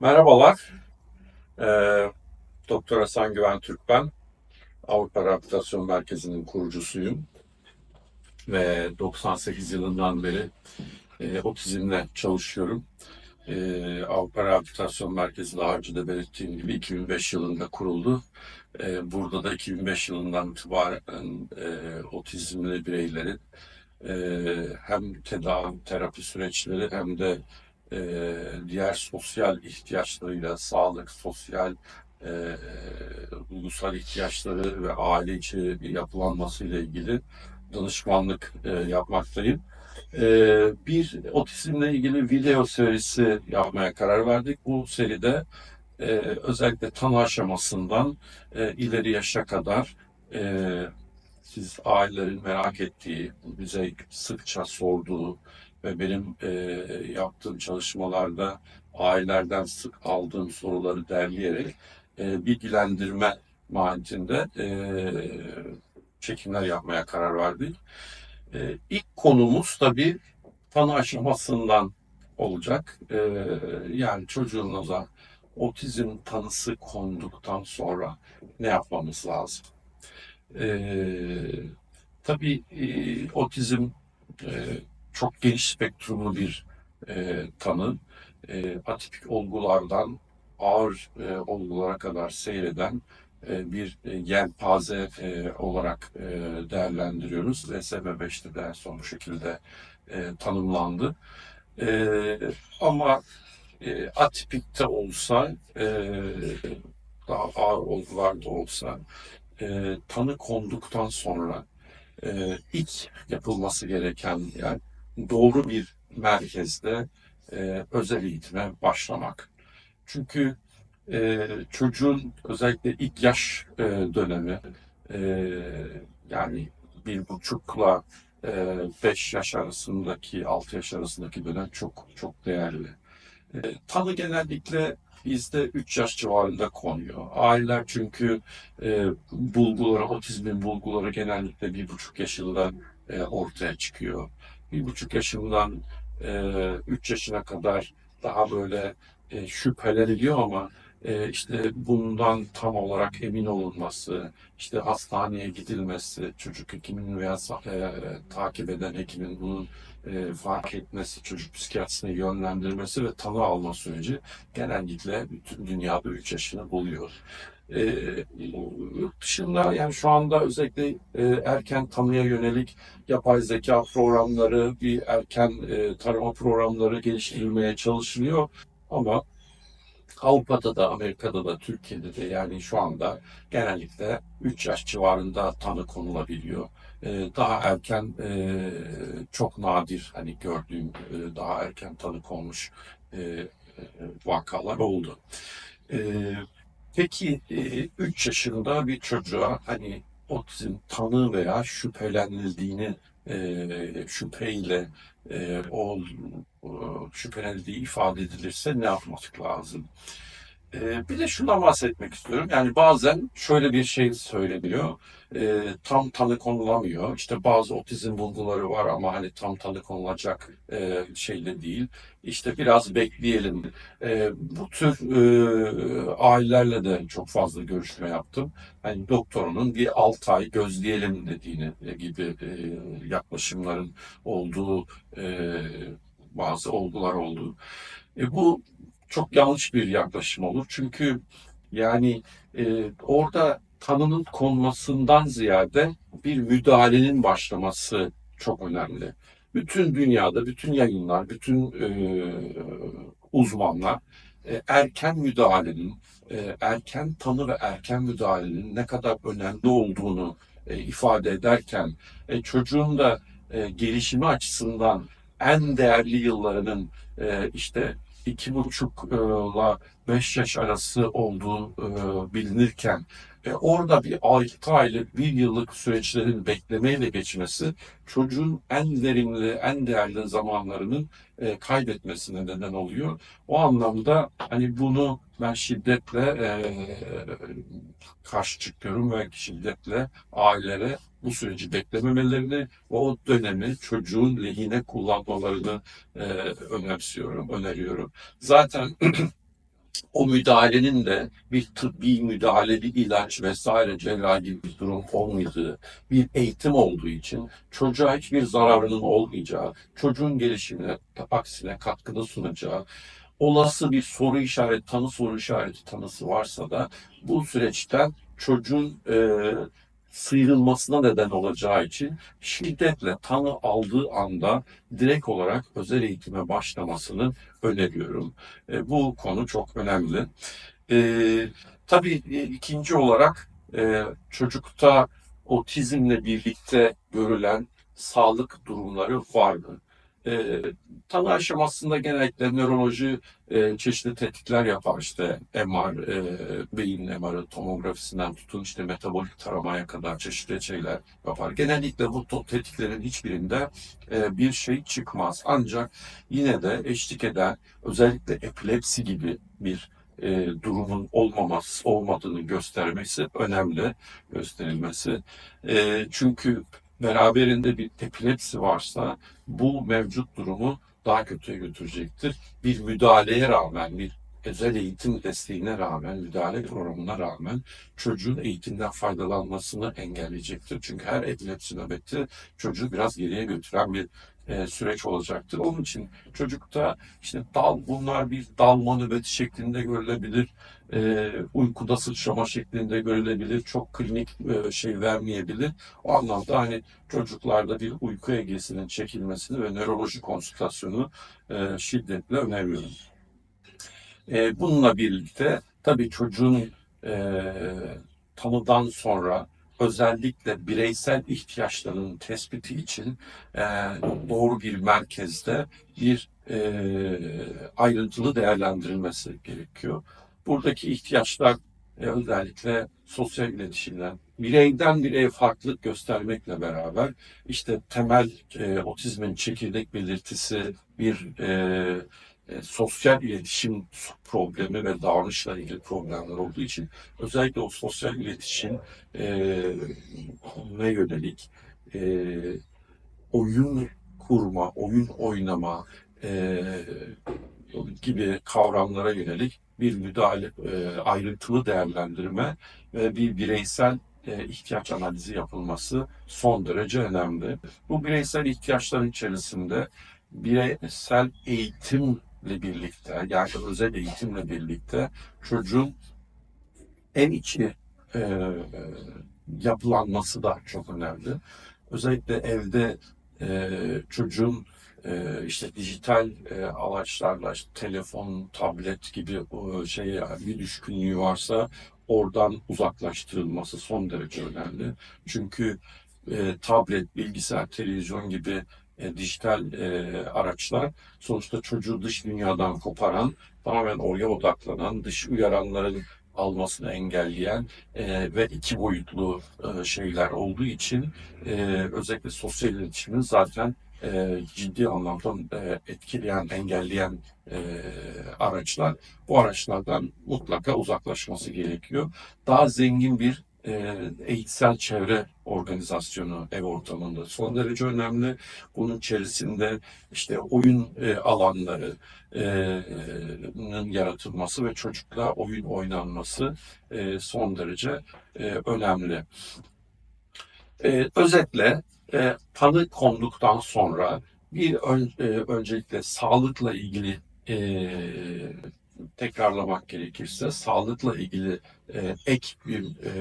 Merhabalar. Ee, Doktor Hasan Güven Türk ben. Avrupa Rehabilitasyon Merkezi'nin kurucusuyum. Ve 98 yılından beri e, otizmle çalışıyorum. E, Avrupa Rehabilitasyon Merkezi daha önce de belirttiğim gibi 2005 yılında kuruldu. E, burada da 2005 yılından itibaren e, otizmli bireylerin e, hem tedavi terapi süreçleri hem de e, diğer sosyal ihtiyaçlarıyla sağlık, sosyal e, duygusal ihtiyaçları ve aile içi yapılanması ile ilgili danışmanlık e, yapmaktayım. E, bir otizmle ilgili video serisi yapmaya karar verdik. Bu seride e, özellikle tanı aşamasından e, ileri yaşa kadar e, siz ailelerin merak ettiği, bize sıkça sorduğu ve benim e, yaptığım çalışmalarda ailelerden sık aldığım soruları derleyerek e, bilgilendirme mahiyetinde e, çekimler yapmaya karar verdik. E, ilk konumuz tabii tanı aşamasından olacak. E, yani çocuğunuza otizm tanısı konduktan sonra ne yapmamız lazım? E, tabii e, otizm e, çok geniş spektrumlu bir e, tanı. E, atipik olgulardan ağır e, olgulara kadar seyreden e, bir e, yelpaze e, olarak e, değerlendiriyoruz. DSM-5'te de en son bu şekilde e, tanımlandı. E, ama e, atipikte olsa, e, daha ağır olgularda olsa, e, tanı konduktan sonra e, ilk yapılması gereken yani doğru bir merkezde e, özel eğitime başlamak. Çünkü e, çocuğun özellikle ilk yaş e, dönemi e, yani bir buçukla e, beş yaş arasındaki, altı yaş arasındaki dönem çok çok değerli. E, tanı genellikle bizde 3 yaş civarında konuyor. Aileler çünkü e, bulguları, otizmin bulguları genellikle bir buçuk yaşında e, ortaya çıkıyor. Bir buçuk yaşından e, üç yaşına kadar daha böyle e, şüpheleniliyor ama e, işte bundan tam olarak emin olunması, işte hastaneye gidilmesi, çocuk hekimin veya e, takip eden hekimin bunun e, fark etmesi, çocuk psikiyatrisine yönlendirmesi ve tanı alma süreci genellikle bütün dünyada 3 yaşını buluyor. E, yurt dışında yani şu anda özellikle e, erken tanıya yönelik yapay zeka programları, bir erken e, tarama programları geliştirilmeye çalışılıyor. Ama Avrupa'da da, Amerika'da da, Türkiye'de de yani şu anda genellikle 3 yaş civarında tanı konulabiliyor. Ee, daha erken e, çok nadir hani gördüğüm e, daha erken tanı konmuş e, e, vakalar oldu. Ee, peki 3 yaşında bir çocuğa hani otizm tanı veya şüphelenildiğini e, şüpheyle e, o şüphelenildiği ifade edilirse ne yapmak lazım? Ee, bir de şundan bahsetmek istiyorum. Yani bazen şöyle bir şey söyleniyor. Ee, tam tanı konulamıyor. İşte bazı otizm bulguları var ama hani tam tanı konulacak e, şeyde değil. İşte biraz bekleyelim. Ee, bu tür e, ailelerle de çok fazla görüşme yaptım. Hani doktorunun bir 6 ay gözleyelim dediğini e, gibi e, yaklaşımların olduğu e, bazı olgular oldu. E, bu çok yanlış bir yaklaşım olur. Çünkü yani e, orada tanının konmasından ziyade bir müdahalenin başlaması çok önemli. Bütün dünyada, bütün yayınlar, bütün e, uzmanlar e, erken müdahalenin, e, erken tanı ve erken müdahalenin ne kadar önemli olduğunu e, ifade ederken e, çocuğun da e, gelişimi açısından en değerli yıllarının e, işte iki buçukla beş yaş arası olduğu e, bilinirken e, orada bir altı aylık, bir yıllık süreçlerin beklemeyle geçmesi çocuğun en verimli, en değerli zamanlarının e, kaybetmesine neden oluyor. O anlamda hani bunu ben şiddetle e, karşı çıkıyorum ve şiddetle ailelere bu süreci beklememelerini o dönemi çocuğun lehine kullanmalarını e, önemsiyorum, öneriyorum. Zaten o müdahalenin de bir tıbbi müdahale, bir ilaç vesaire cerrahi gibi bir durum olmadığı, bir eğitim olduğu için çocuğa hiçbir zararının olmayacağı, çocuğun gelişimine aksine katkıda sunacağı, olası bir soru işareti, tanı soru işareti tanısı varsa da bu süreçten çocuğun e, sıyrılmasına neden olacağı için şiddetle tanı aldığı anda direkt olarak özel eğitime başlamasını öneriyorum. E, bu konu çok önemli. E, tabii e, ikinci olarak e, çocukta otizmle birlikte görülen sağlık durumları var? E, tanı aşamasında genellikle nöroloji e, çeşitli tetkikler yapar işte MR, e, beyin MR'ı, tomografisinden tutun işte metabolik taramaya kadar çeşitli şeyler yapar. Genellikle bu tetkiklerin hiçbirinde e, bir şey çıkmaz. Ancak yine de eşlik eden özellikle epilepsi gibi bir e, durumun olmaması olmadığını göstermesi önemli gösterilmesi. E, çünkü beraberinde bir epilepsi varsa bu mevcut durumu daha kötüye götürecektir. Bir müdahaleye rağmen, bir özel eğitim desteğine rağmen, müdahale programına rağmen çocuğun eğitimden faydalanmasını engelleyecektir. Çünkü her epilepsi nöbeti çocuğu biraz geriye götüren bir e, süreç olacaktır. Onun için çocukta işte dal bunlar bir dalma nöbeti şeklinde görülebilir. E, uykuda sıçrama şeklinde görülebilir. Çok klinik e, şey vermeyebilir. O anlamda hani çocuklarda bir uyku egesinin çekilmesini ve nöroloji konsültasyonu e, şiddetle öneriyorum. E, bununla birlikte tabii çocuğun e, tanıdan sonra özellikle bireysel ihtiyaçlarının tespiti için e, doğru bir merkezde bir e, ayrıntılı değerlendirilmesi gerekiyor. Buradaki ihtiyaçlar e, özellikle sosyal iletişimden, bireyden bireye farklılık göstermekle beraber işte temel e, otizmin çekirdek belirtisi bir e, e, sosyal iletişim problemi ve davranışla ilgili problemler olduğu için özellikle o sosyal iletişim e, ne yönelik e, oyun kurma, oyun oynama e, gibi kavramlara yönelik bir müdahale, e, ayrıntılı değerlendirme ve bir bireysel e, ihtiyaç analizi yapılması son derece önemli. Bu bireysel ihtiyaçların içerisinde bireysel eğitimle birlikte, yani özel eğitimle birlikte çocuğun en içi e, yapılanması da çok önemli. Özellikle evde e, çocuğun e, işte dijital e, araçlarla işte telefon, tablet gibi o şeye bir düşkünlüğü varsa oradan uzaklaştırılması son derece önemli. Çünkü e, tablet, bilgisayar, televizyon gibi e, dijital e, araçlar sonuçta çocuğu dış dünyadan koparan, tamamen oraya odaklanan, dış uyaranların almasını engelleyen e, ve iki boyutlu e, şeyler olduğu için e, özellikle sosyal iletişimin zaten e, ciddi anlamda e, etkileyen, engelleyen e, araçlar. Bu araçlardan mutlaka uzaklaşması gerekiyor. Daha zengin bir e, eğitsel çevre organizasyonu ev ortamında son derece önemli. Bunun içerisinde işte oyun e, alanları e, yaratılması ve çocukla oyun oynanması e, son derece e, önemli. E, özetle e, tanı konduktan sonra bir ön- e, öncelikle sağlıkla ilgili e, tekrarlamak gerekirse sağlıkla ilgili e, ek bir e,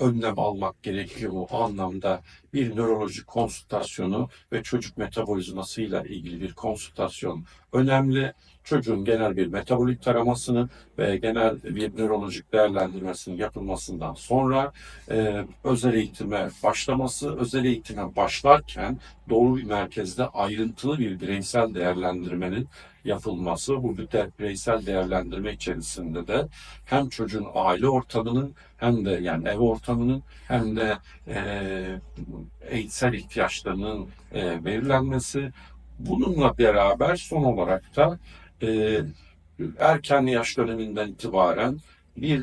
önlem almak gerekiyor bu anlamda bir nörolojik konsültasyonu ve çocuk metabolizmasıyla ilgili bir konsültasyon önemli. Çocuğun genel bir metabolik taramasını ve genel bir nörolojik değerlendirmesinin yapılmasından sonra e, özel eğitime başlaması, özel eğitime başlarken doğru bir merkezde ayrıntılı bir bireysel değerlendirmenin yapılması, bu bireysel değerlendirme içerisinde de hem çocuğun aile ortamının hem de yani ev ortamının hem de e, eğitsel ihtiyaçlarının e, belirlenmesi. Bununla beraber son olarak da e, erken yaş döneminden itibaren bir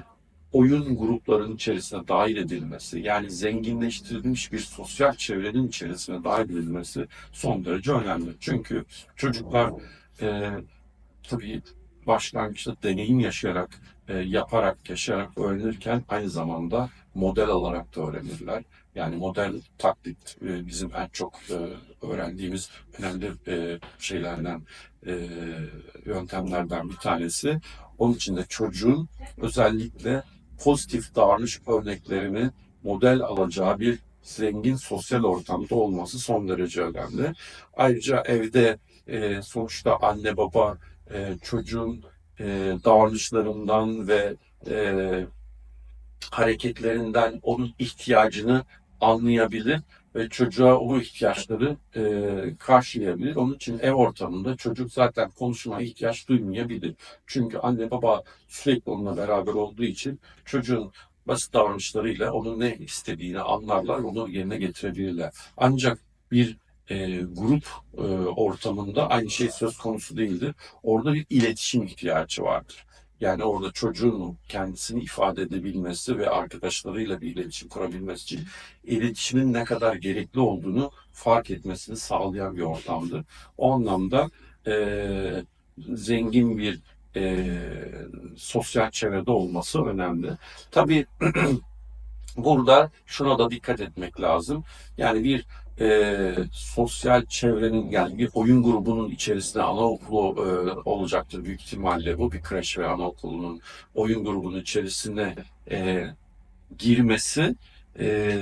oyun gruplarının içerisine dahil edilmesi, yani zenginleştirilmiş bir sosyal çevrenin içerisine dahil edilmesi son derece önemli. Çünkü çocuklar e, tabii başlangıçta deneyim yaşayarak, e, yaparak, yaşayarak öğrenirken aynı zamanda model alarak da öğrenirler. Yani model taklit e, bizim en çok e, öğrendiğimiz önemli e, şeylerden, e, yöntemlerden bir tanesi. Onun için de çocuğun özellikle pozitif davranış örneklerini model alacağı bir zengin sosyal ortamda olması son derece önemli. Ayrıca evde e, sonuçta anne baba e, çocuğun e, davranışlarından ve e, hareketlerinden onun ihtiyacını anlayabilir ve çocuğa o ihtiyaçları e, karşılayabilir. Onun için ev ortamında çocuk zaten konuşmaya ihtiyaç duymayabilir. Çünkü anne baba sürekli onunla beraber olduğu için çocuğun basit davranışlarıyla onun ne istediğini anlarlar, onu yerine getirebilirler. Ancak bir e, grup e, ortamında aynı şey söz konusu değildir. Orada bir iletişim ihtiyacı vardır. Yani orada çocuğun kendisini ifade edebilmesi ve arkadaşlarıyla bir iletişim kurabilmesi için iletişimin ne kadar gerekli olduğunu fark etmesini sağlayan bir ortamdır. O anlamda e, zengin bir e, sosyal çevrede olması önemli. Tabii burada şuna da dikkat etmek lazım. Yani bir e, sosyal çevrenin yani bir oyun grubunun içerisinde anaokulu e, olacaktır büyük ihtimalle bu bir kreş ve anaokulunun oyun grubunun içerisine e, girmesi e,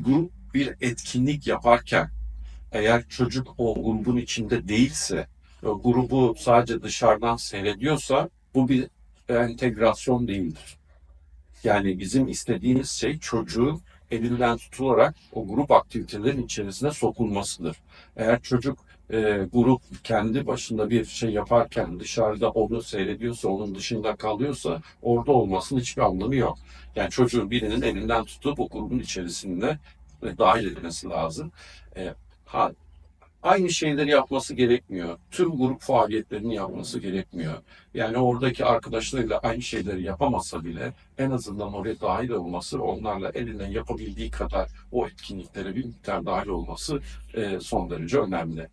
grup bir etkinlik yaparken eğer çocuk o grubun içinde değilse grubu sadece dışarıdan seyrediyorsa bu bir entegrasyon değildir. Yani bizim istediğimiz şey çocuğun elinden tutularak o grup aktivitelerin içerisine sokulmasıdır. Eğer çocuk e, grup kendi başında bir şey yaparken dışarıda onu seyrediyorsa, onun dışında kalıyorsa orada olmasının hiçbir anlamı yok. Yani çocuğun birinin elinden tutup o grubun içerisinde dahil edilmesi lazım. E, ha, aynı şeyleri yapması gerekmiyor. Tüm grup faaliyetlerini yapması gerekmiyor. Yani oradaki arkadaşlarıyla aynı şeyleri yapamasa bile en azından oraya dahil olması, onlarla elinden yapabildiği kadar o etkinliklere bir miktar dahil olması e, son derece önemli.